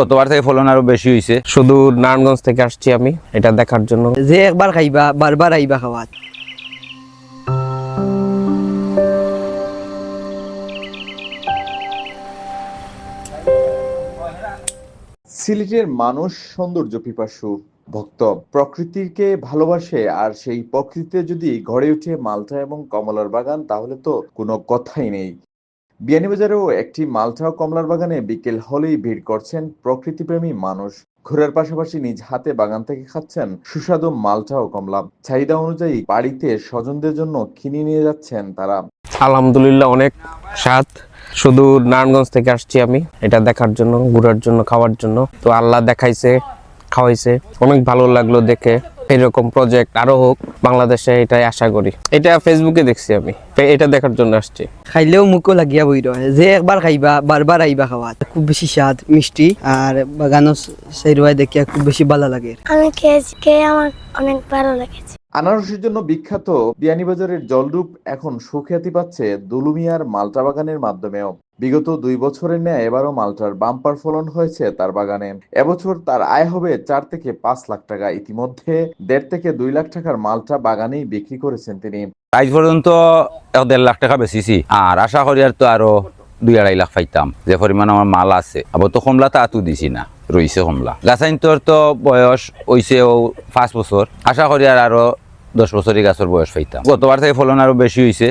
গতবার থেকে ফলন আরও বেশি হয়েছে শুধু নারায়ণগঞ্জ থেকে আসছি আমি এটা দেখার জন্য। যে একবার খাইবা বারবার আইবা খাওয়াত সিলেটের মানুষ সৌন্দর্য পিপাসু ভক্ত প্রকৃতিকে ভালোবাসে আর সেই প্রকৃতিতে যদি গড়ে উঠে মালটা এবং কমলার বাগান তাহলে তো কোনো কথাই নেই। বিয়ানীবাজারেও একটি মালটা ও কমলার বাগানে বিকেল হলেই ভিড় করছেন প্রকৃতিপ্রেমী মানুষ। ঘোরার পাশাপাশি নিজ হাতে বাগান থেকে খাচ্ছেন সুস্বাদু মালটা ও কমলা। চাহিদা অনুযায়ী বাড়িতে স্বজনদের জন্য কিনে নিয়ে যাচ্ছেন তারা। আলহামদুলিল্লাহ, অনেক স্বাদ। শুধু নারায়ণগঞ্জ থেকে আসছি আমি। এটা দেখার জন্য, ঘোরার জন্য, খাওয়ার জন্য। তো আল্লাহ দেখাইছে, খাওয়াইছে। অনেক ভালো লাগল দেখে। এরকম প্রজেক্ট আরও হোক বাংলাদেশে এটাই আশা করি। এটা ফেসবুকে দেখছি আমি। এটা দেখার জন্য আসছি। খাইলেও মুখও লাগিয়া বই রয় যে একবার খাইবা বারবার আইবা খাওয়া। খুব বেশি স্বাদ মিষ্টি আর বাগানও সেইরুয়ায় দেখিয়া খুব বেশি ভালো লাগে। আমি খেয়েছি খেয়ে আমার অনেক ভালো লেগেছে। আনারসের জন্য বিখ্যাত বিয়ানীবাজারের জলরূপ এখন সুখ্যাতি পাচ্ছে দুলুমিয়ার মালটা বাগানের মাধ্যমেও। বিগত দুই বছরের ন্যায় এবারও মালটার বাম্পার ফলন হয়েছে তার বাগানে। এবছর তার আয় হবে চার থেকে পাঁচ লাখ টাকা। ইতিমধ্যে দেড় থেকে দুই লাখ টাকার মালটা বাগানেই বিক্রি করেছেন তিনি। আজ পর্যন্ত দেড় লাখ টাকা বেশিছি আর আশা করি আর তো আরও দুই আড়াই লাখ পাইতাম। যে পরিমাণ আমার মাল আছে। আবার তো কমলা তো আতু দিছি না। রইছে কমলা। গাছাইন তোর তো বয়স হইছে পাঁচ বছর। আশা করি আর আরও দশ বছরই গাছের বয়স পাইতাম। গতবার থেকে ফলন আরও বেশি হয়েছে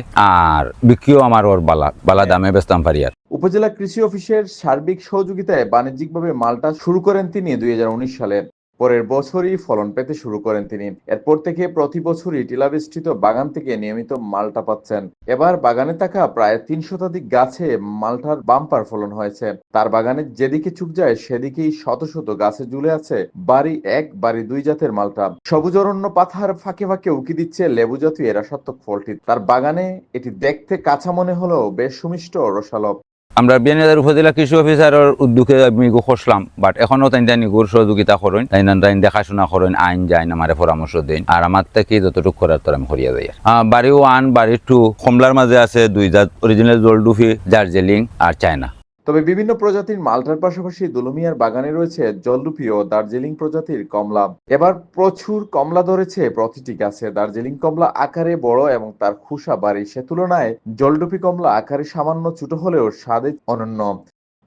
আর বিক্রিও আমার ওর বালা বালা দামে বেচতাম পারি আর। উপজেলা কৃষি অফিসের সার্বিক সহযোগিতায় বাণিজ্যিকভাবে মালটা শুরু করেন তিনি দুই হাজার উনিশ সালে পরের বছরই ফলন পেতে শুরু করেন তিনি। এরপর থেকে প্রতি বছরই টিলাবেষ্টিত বাগান থেকে নিয়মিত মালটা পাচ্ছেন। এবার বাগানে থাকা প্রায় তিন শতাধিক গাছে মালটার বাম্পার ফলন হয়েছে। তার বাগানে যেদিকে চুক যায়, সেদিকেই শত শত গাছে ঝুলে আছে বাড়ি এক, বাড়ি দুই জাতের মালটা। সবুজ অরণ্য পাথার ফাঁকে ফাঁকে উকি দিচ্ছে লেবু জাতীয় এরাসত্মক ফলটি। তার বাগানে এটি দেখতে কাঁচা মনে হলেও বেশ সুমিষ্ট রসালো। আমরা বিয়ানীবাজার উপজেলা কৃষি অফিসারের উদ্যোগে আমি খসলাম বাট এখনও তাই তাই নিগুর সহযোগিতা করেন তাই তাই দেখাশোনা করেন, আইন যায় আমার পরামর্শ দেন, আর আমার থেকে যতটুকু করার তোর আমি করিয়া যাই বাড়িও আন বাড়ি টু কমলার মাঝে আছে দুই জাত অরিজিনাল জলডুফি দার্জিলিং আর চায়না। তবে বিভিন্ন প্রজাতির মালটার পাশাপাশি দুলুমিয়ার বাগানে রয়েছে জলরুপি ও দার্জিলিং প্রজাতির কমলা। এবার প্রচুর কমলা ধরেছে প্রতিটি গাছে। দার্জিলিং কমলা আকারে বড় এবং তার খুসা বাড়ি সে তুলনায় জলডুপি কমলা আকারে সামান্য ছোট হলেও স্বাদে অনন্য।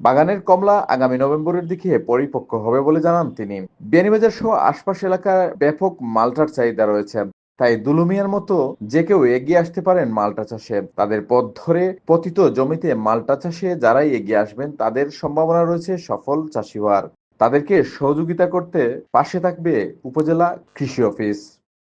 বাগানের কমলা আগামী নভেম্বরের দিকে পরিপক্ক হবে বলে জানান তিনি। বিয়ানীবাজার সহ আশপাশ এলাকায় ব্যাপক মালটার চাহিদা রয়েছে। তাই দুলুমিয়ার মতো যে কেউ এগিয়ে আসতে পারেন মালটা চাষে। তাদের পথ ধরে পতিত জমিতে মালটা চাষে যারাই এগিয়ে আসবেন, তাদের সম্ভাবনা রয়েছে সফল চাষি হওয়ার তাদেরকে সহযোগিতা করতে পাশে থাকবে উপজেলা কৃষি অফিস।